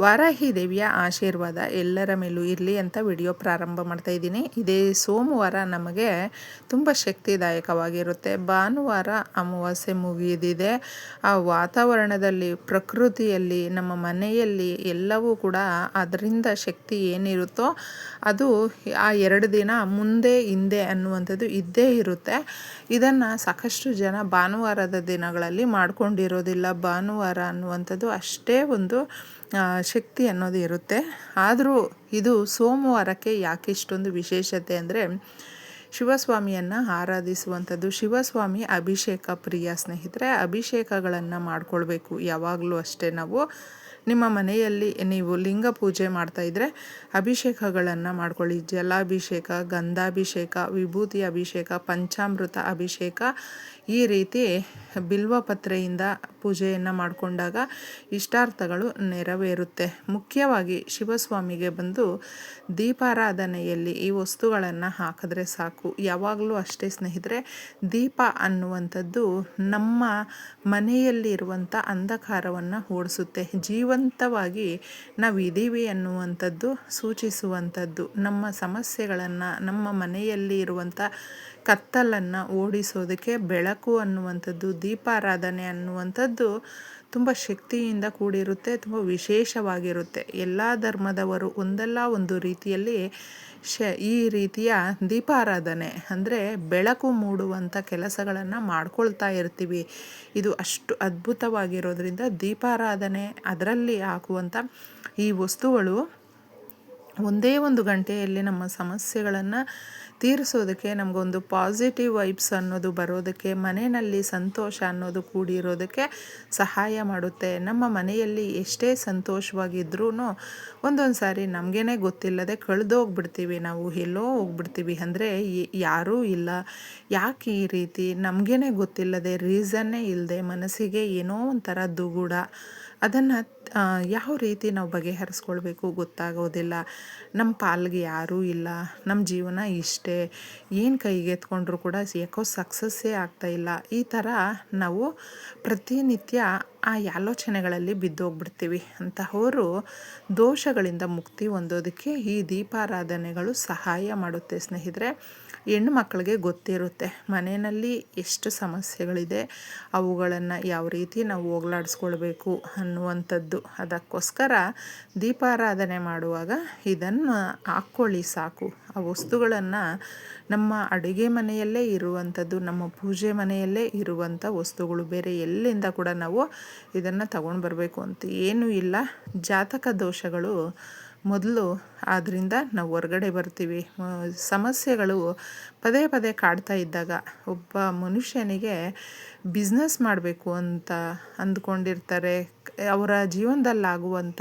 ವಾರಾಹಿ ದೇವಿಯ ಆಶೀರ್ವಾದ ಎಲ್ಲರ ಮೇಲೂ ಇರಲಿ ಅಂತ ವಿಡಿಯೋ ಪ್ರಾರಂಭ ಮಾಡ್ತಾ ಇದ್ದೀನಿ. ಇದೇ ಸೋಮವಾರ ನಮಗೆ ತುಂಬ ಶಕ್ತಿದಾಯಕವಾಗಿರುತ್ತೆ. ಭಾನುವಾರ ಅಮಾವಾಸ್ಯೆ ಮುಗಿದಿದೆ. ಆ ವಾತಾವರಣದಲ್ಲಿ, ಪ್ರಕೃತಿಯಲ್ಲಿ, ನಮ್ಮ ಮನೆಯಲ್ಲಿ ಎಲ್ಲವೂ ಕೂಡ ಅದರಿಂದ ಶಕ್ತಿ ಏನಿರುತ್ತೋ ಅದು ಆ ಎರಡು ದಿನ ಮುಂದೆ, ಹಿಂದೆ ಅನ್ನುವಂಥದ್ದು ಇದ್ದೇ ಇರುತ್ತೆ. ಇದನ್ನು ಸಾಕಷ್ಟು ಜನ ಭಾನುವಾರದ ದಿನಗಳಲ್ಲಿ ಮಾಡಿಕೊಂಡಿರೋದಿಲ್ಲ. ಭಾನುವಾರ ಅನ್ನುವಂಥದ್ದು ಅಷ್ಟೇ ಒಂದು ಶಕ್ತಿ ಅನ್ನೋದು ಇರುತ್ತೆ. ಆದರೂ ಇದು ಸೋಮವಾರಕ್ಕೆ ಯಾಕೆ ಇಷ್ಟೊಂದು ವಿಶೇಷತೆ ಅಂದರೆ ಶಿವಸ್ವಾಮಿಯನ್ನು ಆರಾಧಿಸುವಂಥದ್ದು, ಶಿವಸ್ವಾಮಿ ಅಭಿಷೇಕ ಪ್ರಿಯ ಸ್ನೇಹಿತರೆ, ಅಭಿಷೇಕಗಳನ್ನು ಮಾಡಿಕೊಳ್ಬೇಕು ಯಾವಾಗಲೂ ಅಷ್ಟೇ ನಾವು. ನಿಮ್ಮ ಮನೆಯಲ್ಲಿ ನೀವು ಲಿಂಗ ಪೂಜೆ ಮಾಡ್ತಾಯಿದ್ರೆ ಅಭಿಷೇಕಗಳನ್ನು ಮಾಡ್ಕೊಳ್ಳಿ. ಜಲಾಭಿಷೇಕ, ಗಂಧಾಭಿಷೇಕ, ವಿಭೂತಿ ಅಭಿಷೇಕ, ಪಂಚಾಮೃತ ಅಭಿಷೇಕ ಈ ರೀತಿ ಬಿಲ್ವಪತ್ರೆಯಿಂದ ಪೂಜೆಯನ್ನು ಮಾಡಿಕೊಂಡಾಗ ಇಷ್ಟಾರ್ಥಗಳು ನೆರವೇರುತ್ತೆ. ಮುಖ್ಯವಾಗಿ ಶಿವಸ್ವಾಮಿಗೆ ಬಂದು ದೀಪಾರಾಧನೆಯಲ್ಲಿ ಈ ವಸ್ತುಗಳನ್ನು ಹಾಕಿದ್ರೆ ಸಾಕು. ಯಾವಾಗಲೂ ಅಷ್ಟೇ ಸ್ನೇಹಿತರೆ, ದೀಪ ಅನ್ನುವಂಥದ್ದು ನಮ್ಮ ಮನೆಯಲ್ಲಿರುವಂಥ ಅಂಧಕಾರವನ್ನು ಓಡಿಸುತ್ತೆ. ಜೀವಂತವಾಗಿ ನಾವು ಇದ್ದೀವಿ ಅನ್ನುವಂಥದ್ದು ಸೂಚಿಸುವಂಥದ್ದು. ನಮ್ಮ ಸಮಸ್ಯೆಗಳನ್ನು, ನಮ್ಮ ಮನೆಯಲ್ಲಿ ಇರುವಂಥ ಕತ್ತಲನ್ನು ಓಡಿಸೋದಕ್ಕೆ ಬೆಳಕು ಅನ್ನುವಂಥದ್ದು, ದೀಪಾರಾಧನೆ ಅನ್ನುವಂಥದ್ದು ತುಂಬ ಶಕ್ತಿಯಿಂದ ಕೂಡಿರುತ್ತೆ, ತುಂಬ ವಿಶೇಷವಾಗಿರುತ್ತೆ. ಎಲ್ಲ ಧರ್ಮದವರು ಒಂದಲ್ಲ ಒಂದು ರೀತಿಯಲ್ಲಿ ಶ, ಈ ರೀತಿಯ ದೀಪಾರಾಧನೆ ಅಂದರೆ ಬೆಳಕು ಮೂಡುವಂಥ ಕೆಲಸಗಳನ್ನು ಮಾಡ್ಕೊಳ್ತಾ ಇರ್ತೀವಿ. ಇದು ಅಷ್ಟು ಅದ್ಭುತವಾಗಿರೋದ್ರಿಂದ ದೀಪಾರಾಧನೆ ಅದರಲ್ಲಿ ಹಾಕುವಂಥ ಈ ವಸ್ತುಗಳು ಒಂದೇ ಒಂದು ಗಂಟೆಯಲ್ಲಿ ನಮ್ಮ ಸಮಸ್ಯೆಗಳನ್ನು ತೀರಿಸೋದಕ್ಕೆ ನಮಗೊಂದು ಪಾಸಿಟಿವ್ ವೈಬ್ಸ್ ಅನ್ನೋದು ಬರೋದಕ್ಕೆ, ಮನೆಯಲ್ಲಿ ಸಂತೋಷ ಅನ್ನೋದು ಕೂಡಿರೋದಕ್ಕೆ ಸಹಾಯ ಮಾಡುತ್ತೆ. ನಮ್ಮ ಮನೆಯಲ್ಲಿ ಎಷ್ಟೇ ಸಂತೋಷವಾಗಿದ್ರೂ ಒಂದೊಂದು ಸಾರಿ ನಮಗೇನೆ ಗೊತ್ತಿಲ್ಲದೆ ಕಳೆದೋಗ್ಬಿಡ್ತೀವಿ. ನಾವು ಎಲ್ಲೋ ಹೋಗ್ಬಿಡ್ತೀವಿ ಅಂದರೆ ಯಾರೂ ಇಲ್ಲ. ಯಾಕೆ ಈ ರೀತಿ? ನಮಗೇನೆ ಗೊತ್ತಿಲ್ಲದೆ ರೀಸನ್ನೇ ಇಲ್ಲದೆ ಮನಸ್ಸಿಗೆ ಏನೋ ಒಂಥರ ದುಗುಡ. ಅದನ್ನು ಯಾವ ರೀತಿ ನಾವು ಬಗೆಹರಿಸ್ಕೊಳ್ಬೇಕು ಗೊತ್ತಾಗೋದಿಲ್ಲ. ನಮ್ಮ ಪಾಲ್ಗೆ ಯಾರೂ ಇಲ್ಲ. ನಮ್ಮ ಜೀವನ ಇಷ್ಟೇ. ಏನು ಕೈಗೆತ್ಕೊಂಡ್ರೂ ಕೂಡ ಯಾಕೋ ಸಕ್ಸಸ್ಸೇ ಆಗ್ತಾಯಿಲ್ಲ ಈ ಥರ ನಾವು ಪ್ರತಿನಿತ್ಯ ಆ ಆಲೋಚನೆಗಳಲ್ಲಿ ಬಿದ್ದೋಗ್ಬಿಡ್ತೀವಿ. ಅಂತಹವರು ದೋಷಗಳಿಂದ ಮುಕ್ತಿ ಹೊಂದೋದಕ್ಕೆ ಈ ದೀಪಾರಾಧನೆಗಳು ಸಹಾಯ ಮಾಡುತ್ತೆ. ಸ್ನೇಹಿತರೆ ಹೆಣ್ಣು ಮಕ್ಕಳಿಗೆ ಗೊತ್ತಿರುತ್ತೆ. ಮನೆಯಲ್ಲಿ ಎಷ್ಟು ಸಮಸ್ಯೆಗಳಿದೆ, ಅವುಗಳನ್ನು ಯಾವ ರೀತಿ ನಾವು ಹೋಗ್ಲಾಡಿಸ್ಕೊಳ್ಬೇಕು ಅನ್ನುವಂಥದ್ದು. ಅದಕ್ಕೋಸ್ಕರ ದೀಪಾರಾಧನೆ ಮಾಡುವಾಗ ಇದನ್ನು ಹಾಕ್ಕೊಳ್ಳಿ ಸಾಕು. ಆ ವಸ್ತುಗಳನ್ನು ನಮ್ಮ ಅಡುಗೆ ಮನೆಯಲ್ಲೇ ಇರುವಂಥದ್ದು, ನಮ್ಮ ಪೂಜೆ ಮನೆಯಲ್ಲೇ ಇರುವಂಥ ವಸ್ತುಗಳು. ಬೇರೆ ಎಲ್ಲಿಂದ ಕೂಡ ನಾವು ಇದನ್ನು ತಗೊಂಡು ಬರಬೇಕು ಅಂತ ಏನೂ ಇಲ್ಲ. ಜಾತಕ ದೋಷಗಳು ಮೊದಲು ಆದ್ದರಿಂದ ನಾವು ಹೊರಗಡೆ ಬರ್ತೀವಿ. ಸಮಸ್ಯೆಗಳು ಪದೇ ಪದೇ ಕಾಡ್ತಾ ಇದ್ದಾಗ ಒಬ್ಬ ಮನುಷ್ಯನಿಗೆ ಬಿಸ್ನೆಸ್ ಮಾಡಬೇಕು ಅಂತ ಅಂದ್ಕೊಂಡಿರ್ತಾರೆ. ಅವರ ಜೀವನದಲ್ಲಾಗುವಂಥ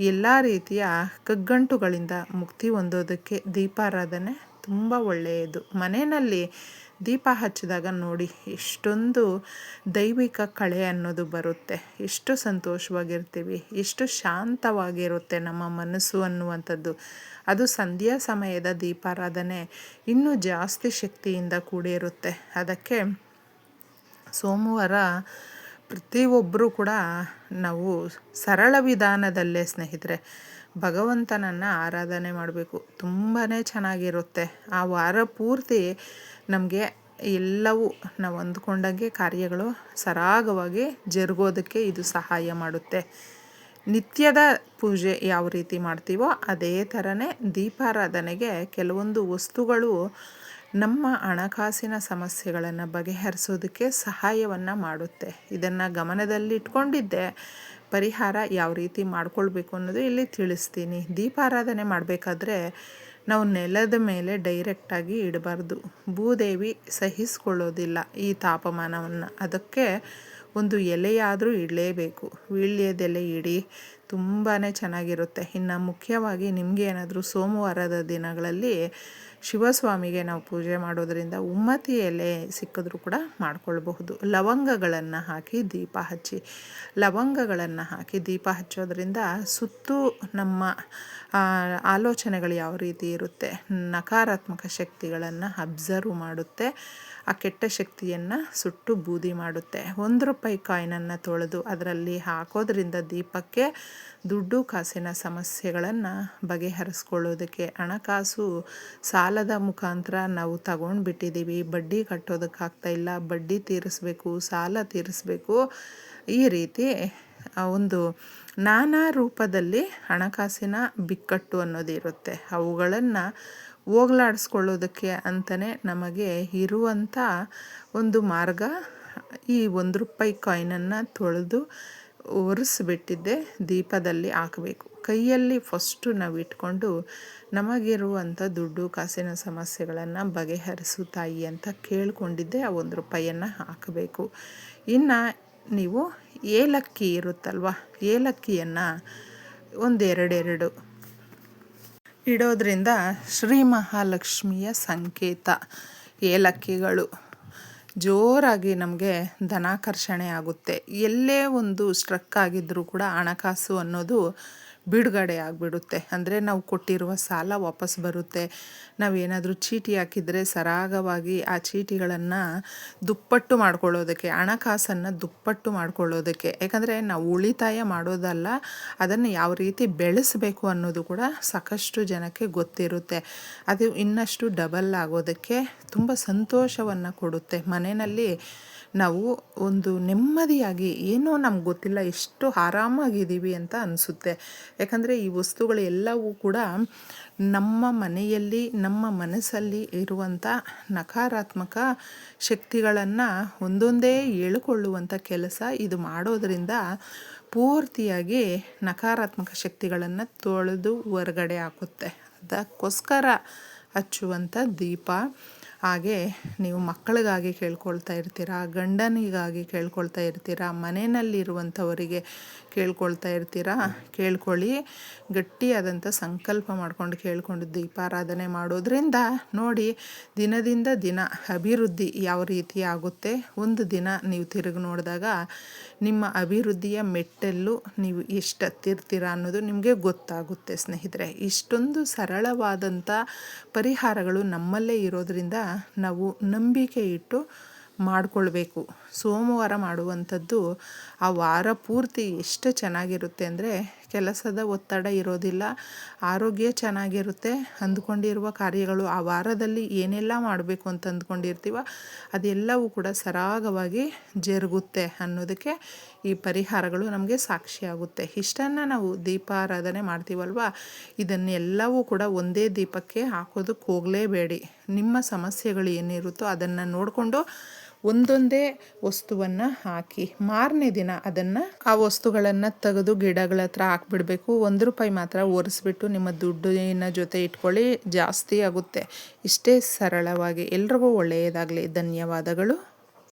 ಎಲ್ಲ ರೀತಿಯ ಕಗ್ಗಂಟುಗಳಿಂದ ಮುಕ್ತಿ ಹೊಂದೋದಕ್ಕೆ ದೀಪಾರಾಧನೆ ತುಂಬ ಒಳ್ಳೆಯದು. ಮನೆಯಲ್ಲಿ ದೀಪ ಹಚ್ಚಿದಾಗ ನೋಡಿ ಎಷ್ಟೊಂದು ದೈವಿಕ ಕಳೆ ಅನ್ನೋದು ಬರುತ್ತೆ. ಎಷ್ಟು ಸಂತೋಷವಾಗಿರ್ತೀವಿ, ಎಷ್ಟು ಶಾಂತವಾಗಿರುತ್ತೆ ನಮ್ಮ ಮನಸ್ಸು ಅನ್ನುವಂಥದ್ದು. ಅದು ಸಂಧ್ಯಾ ಸಮಯದ ದೀಪಾರಾಧನೆ ಇನ್ನೂ ಜಾಸ್ತಿ ಶಕ್ತಿಯಿಂದ ಕೂಡಿರುತ್ತೆ. ಅದಕ್ಕೆ ಸೋಮವಾರ ಪ್ರತಿಯೊಬ್ಬರೂ ಕೂಡ ನಾವು ಸರಳ ವಿಧಾನದಲ್ಲೇ ಸ್ನೇಹಿತರೆ, ಭಗವಂತನನ್ನು ಆರಾಧನೆ ಮಾಡಬೇಕು. ತುಂಬಾ ಚೆನ್ನಾಗಿರುತ್ತೆ. ಆ ವಾರ ಪೂರ್ತಿ ನಮಗೆ ಎಲ್ಲವೂ ನಾವು ಅಂದ್ಕೊಂಡಂಗೆ ಕಾರ್ಯಗಳು ಸರಾಗವಾಗಿ ಜರುಗೋದಕ್ಕೆ ಇದು ಸಹಾಯ ಮಾಡುತ್ತೆ. ನಿತ್ಯದ ಪೂಜೆ ಯಾವ ರೀತಿ ಮಾಡ್ತೀವೋ ಅದೇ ಥರನೇ ದೀಪಾರಾಧನೆಗೆ ಕೆಲವೊಂದು ವಸ್ತುಗಳು ನಮ್ಮ ಹಣಕಾಸಿನ ಸಮಸ್ಯೆಗಳನ್ನು ಬಗೆಹರಿಸೋದಕ್ಕೆ ಸಹಾಯವನ್ನು ಮಾಡುತ್ತೆ. ಇದನ್ನು ಗಮನದಲ್ಲಿಟ್ಕೊಂಡಿದ್ದೆ ಪರಿಹಾರ ಯಾವ ರೀತಿ ಮಾಡಿಕೊಳ್ಬೇಕು ಅನ್ನೋದು ಇಲ್ಲಿ ತಿಳಿಸ್ತೀನಿ. ದೀಪಾರಾಧನೆ ಮಾಡಬೇಕಾದ್ರೆ ನಾವು ನೆಲದ ಮೇಲೆ ಡೈರೆಕ್ಟಾಗಿ ಇಡಬಾರ್ದು. ಭೂದೇವಿ ಸಹಿಸ್ಕೊಳ್ಳೋದಿಲ್ಲ ಈ ತಾಪಮಾನವನ್ನು. ಅದಕ್ಕೆ ಒಂದು ಎಲೆಯಾದರೂ ಇಡಲೇಬೇಕು. ವೀಳ್ಯದೆಲೆ ಇಡಿ ತುಂಬಾ ಚೆನ್ನಾಗಿರುತ್ತೆ. ಇನ್ನು ಮುಖ್ಯವಾಗಿ ನಿಮಗೆ ಏನಾದರೂ ಸೋಮವಾರದ ದಿನಗಳಲ್ಲಿ ಶಿವಸ್ವಾಮಿಗೆ ನಾವು ಪೂಜೆ ಮಾಡೋದರಿಂದ ಉಮ್ಮತಿ ಎಲೆ ಸಿಕ್ಕಿದ್ರೂ ಕೂಡ ಮಾಡ್ಕೊಳ್ಬಹುದು. ಲವಂಗಗಳನ್ನು ಹಾಕಿ ದೀಪ ಹಚ್ಚಿ. ಲವಂಗಗಳನ್ನು ಹಾಕಿ ದೀಪ ಹಚ್ಚೋದ್ರಿಂದ ಸುತ್ತು ನಮ್ಮ ಆಲೋಚನೆಗಳು ಯಾವ ರೀತಿ ಇರುತ್ತೆ? ನಕಾರಾತ್ಮಕ ಶಕ್ತಿಗಳನ್ನು ಅಬ್ಸರ್ವ್ ಮಾಡುತ್ತೆ. ಆ ಕೆಟ್ಟ ಶಕ್ತಿಯನ್ನು ಸುಟ್ಟು ಬೂದಿ ಮಾಡುತ್ತೆ. ಒಂದು ರೂಪಾಯಿ ಕಾಯಿನನ್ನು ತೊಳೆದು ಅದರಲ್ಲಿ ಹಾಕೋದ್ರಿಂದ ದೀಪಕ್ಕೆ ದುಡ್ಡು ಕಾಸಿನ ಸಮಸ್ಯೆಗಳನ್ನು ಬಗೆಹರಿಸ್ಕೊಳ್ಳೋದಕ್ಕೆ ಹಣಕಾಸು ಸಾಲದ ಮುಖಾಂತರ ನಾವು ತಗೊಂಡು ಬಿಟ್ಟಿದ್ದೀವಿ ಬಡ್ಡಿ ಕಟ್ಟೋದಕ್ಕಾಗ್ತಾ ಇಲ್ಲ. ಬಡ್ಡಿ ತೀರಿಸ್ಬೇಕು, ಸಾಲ ತೀರಿಸ್ಬೇಕು. ಈ ರೀತಿ ಒಂದು ನಾನಾ ರೂಪದಲ್ಲಿ ಹಣಕಾಸಿನ ಬಿಕ್ಕಟ್ಟು ಅನ್ನೋದಿರುತ್ತೆ ಅವುಗಳನ್ನು ಹೋಗ್ಲಾಡಿಸ್ಕೊಳ್ಳೋದಕ್ಕೆ ಅಂತಲೇ ನಮಗೆ ಇರುವಂಥ ಒಂದು ಮಾರ್ಗ ಈ ಒಂದು ರೂಪಾಯಿ ಕಾಯಿನನ್ನು ತೊಳೆದು ಒರೆಸ್ಬಿಟ್ಟಿದ್ದೆ, ದೀಪದಲ್ಲಿ ಹಾಕಬೇಕು. ಕೈಯಲ್ಲಿ ಫಸ್ಟು ನಾವು ಇಟ್ಕೊಂಡು ನಮಗಿರುವಂಥ ದುಡ್ಡು, ಕಾಸಿನ ಸಮಸ್ಯೆಗಳನ್ನು ಬಗೆಹರಿಸು ತಾಯಿ ಅಂತ ಕೇಳಿಕೊಂಡಿದ್ದೆ, ಆ ಒಂದು ರೂಪಾಯಿಯನ್ನು ಹಾಕಬೇಕು. ಇನ್ನು ನೀವು ಏಲಕ್ಕಿ ಇರುತ್ತಲ್ವ, ಏಲಕ್ಕಿಯನ್ನು ಒಂದೆರಡೆರಡು ಇಡೋದ್ರಿಂದ ಶ್ರೀ ಮಹಾಲಕ್ಷ್ಮಿಯ ಸಂಕೇತ. ಏಲಕ್ಕಿಗಳು. ಜೋರಾಗಿ ನಮಗೆ ಧನಾಕರ್ಷಣೆ ಆಗುತ್ತೆ. ಎಲ್ಲೇ ಒಂದು ಸ್ಟ್ರಕ್ ಆಗಿದ್ದರೂ ಕೂಡ ಹಣಕಾಸು ಅನ್ನೋದು ಬಿಡುಗಡೆ ಆಗಿಬಿಡುತ್ತೆ. ಅಂದರೆ ನಾವು ಕೊಟ್ಟಿರುವ ಸಾಲ ವಾಪಸ್ ಬರುತ್ತೆ. ನಾವೇನಾದರೂ ಚೀಟಿ ಹಾಕಿದರೆ ಸರಾಗವಾಗಿ ಆ ಚೀಟಿಗಳನ್ನು ದುಪ್ಪಟ್ಟು ಮಾಡ್ಕೊಳ್ಳೋದಕ್ಕೆ, ಹಣಕಾಸನ್ನು ದುಪ್ಪಟ್ಟು ಮಾಡ್ಕೊಳ್ಳೋದಕ್ಕೆ. ಯಾಕಂದರೆ ನಾವು ಉಳಿತಾಯ ಮಾಡೋದಲ್ಲ, ಅದನ್ನು ಯಾವ ರೀತಿ ಬೆಳೆಸಬೇಕು ಅನ್ನೋದು ಕೂಡ ಸಾಕಷ್ಟು ಜನಕ್ಕೆ ಗೊತ್ತಿರುತ್ತೆ. ಅದು ಇನ್ನಷ್ಟು ಡಬಲ್ ಆಗೋದಕ್ಕೆ ತುಂಬ ಸಂತೋಷವನ್ನು ಕೊಡುತ್ತೆ. ಮನೆಯಲ್ಲಿ ನಾವು ಒಂದು ನೆಮ್ಮದಿಯಾಗಿ ಏನೋ ನಮ್ಗೆ ಗೊತ್ತಿಲ್ಲ ಎಷ್ಟು ಆರಾಮಾಗಿದ್ದೀವಿ ಅಂತ ಅನಿಸುತ್ತೆ. ಯಾಕಂದರೆ ಈ ವಸ್ತುಗಳು ಎಲ್ಲವೂ ಕೂಡ ನಮ್ಮ ಮನೆಯಲ್ಲಿ, ನಮ್ಮ ಮನಸ್ಸಲ್ಲಿ ಇರುವಂಥ ನಕಾರಾತ್ಮಕ ಶಕ್ತಿಗಳನ್ನು ಒಂದೊಂದೇ ಹೇಳಿಕೊಳ್ಳುವಂಥ ಕೆಲಸ ಇದು ಮಾಡೋದರಿಂದ ಪೂರ್ತಿಯಾಗಿ ನಕಾರಾತ್ಮಕ ಶಕ್ತಿಗಳನ್ನು ತೊಳೆದು ಹೊರಗಡೆ ಹಾಕುತ್ತೆ. ಅದಕ್ಕೋಸ್ಕರ ಹಚ್ಚುವಂಥ ದೀಪ. ಹಾಗೆ ನೀವು ಮಕ್ಕಳಿಗಾಗಿ ಕೇಳ್ಕೊಳ್ತಾ ಇರ್ತೀರಾ, ಗಂಡನಿಗಾಗಿ ಕೇಳ್ಕೊಳ್ತಾ ಇರ್ತೀರಾ, ಮನೆಯಲ್ಲಿರುವಂಥವರಿಗೆ ಕೇಳ್ಕೊಳ್ತಾ ಇರ್ತೀರಾ? ಕೇಳ್ಕೊಳ್ಳಿ. ಗಟ್ಟಿಯಾದಂಥ ಸಂಕಲ್ಪ ಮಾಡ್ಕೊಂಡು ಕೇಳ್ಕೊಂಡು ದೀಪಾರಾಧನೆ ಮಾಡೋದ್ರಿಂದ ನೋಡಿ ದಿನದಿಂದ ದಿನ ಅಭಿವೃದ್ಧಿ ಯಾವ ರೀತಿ ಆಗುತ್ತೆ. ಒಂದು ದಿನ ನೀವು ತಿರುಗಿ ನೋಡಿದಾಗ ನಿಮ್ಮ ಅಭಿವೃದ್ಧಿಯ ಮೆಟ್ಟಲು ನೀವು ಎಷ್ಟು ಹತ್ತಿರ್ತೀರ ಅನ್ನೋದು ನಿಮಗೆ ಗೊತ್ತಾಗುತ್ತೆ ಸ್ನೇಹಿತರೆ. ಇಷ್ಟೊಂದು ಸರಳವಾದಂಥ ಪರಿಹಾರಗಳು ನಮ್ಮಲ್ಲೇ ಇರೋದ್ರಿಂದ ನಾವು ನಂಬಿಕೆ ಇಟ್ಟು ಮಾಡಿಕೊಳ್ಬೇಕು. ಸೋಮವಾರ ಮಾಡುವಂಥದ್ದು ಆ ವಾರ ಪೂರ್ತಿ ಎಷ್ಟು ಚೆನ್ನಾಗಿರುತ್ತೆ ಅಂದರೆ ಕೆಲಸದ ಒತ್ತಡ ಇರೋದಿಲ್ಲ. ಆರೋಗ್ಯ ಚೆನ್ನಾಗಿರುತ್ತೆ ಅಂದ್ಕೊಂಡಿರುವ ಕಾರ್ಯಗಳು ಆ ವಾರದಲ್ಲಿ ಏನೆಲ್ಲ ಮಾಡಬೇಕು ಅಂತ ಅಂದ್ಕೊಂಡಿರ್ತೀವ ಅದೆಲ್ಲವೂ ಕೂಡ ಸರಾಗವಾಗಿ ಜರುಗುತ್ತೆ ಅನ್ನೋದಕ್ಕೆ ಈ ಪರಿಹಾರಗಳು ನಮಗೆ ಸಾಕ್ಷಿಯಾಗುತ್ತೆ ಇಷ್ಟನ್ನು ನಾವು ದೀಪಾರಾಧನೆ ಮಾಡ್ತೀವಲ್ವ? ಇದನ್ನೆಲ್ಲವೂ ಕೂಡ ಒಂದೇ ದೀಪಕ್ಕೆ ಹಾಕೋದಕ್ಕೆ ಹೋಗಲೇಬೇಡಿ. ನಿಮ್ಮ ಸಮಸ್ಯೆಗಳು ಏನಿರುತ್ತೋ ಅದನ್ನು ನೋಡಿಕೊಂಡು ಒಂದೊಂದೇ ವಸ್ತುವನ್ನು ಹಾಕಿ, ಮಾರನೇ ದಿನ ಅದನ್ನು ಆ ವಸ್ತುಗಳನ್ನು ತೆಗೆದು ಗಿಡಗಳ ಹತ್ರ ಹಾಕ್ಬಿಡ್ಬೇಕು. ಒಂದು ರೂಪಾಯಿ ಮಾತ್ರ ಒರೆಸ್ಬಿಟ್ಟು ನಿಮ್ಮ ದುಡ್ಡಿನ ಜೊತೆ ಇಟ್ಕೊಳ್ಳಿ, ಜಾಸ್ತಿ ಆಗುತ್ತೆ. ಇಷ್ಟೇ ಸರಳವಾಗಿ. ಎಲ್ರಿಗೂ ಒಳ್ಳೆಯದಾಗಲಿ. ಧನ್ಯವಾದಗಳು.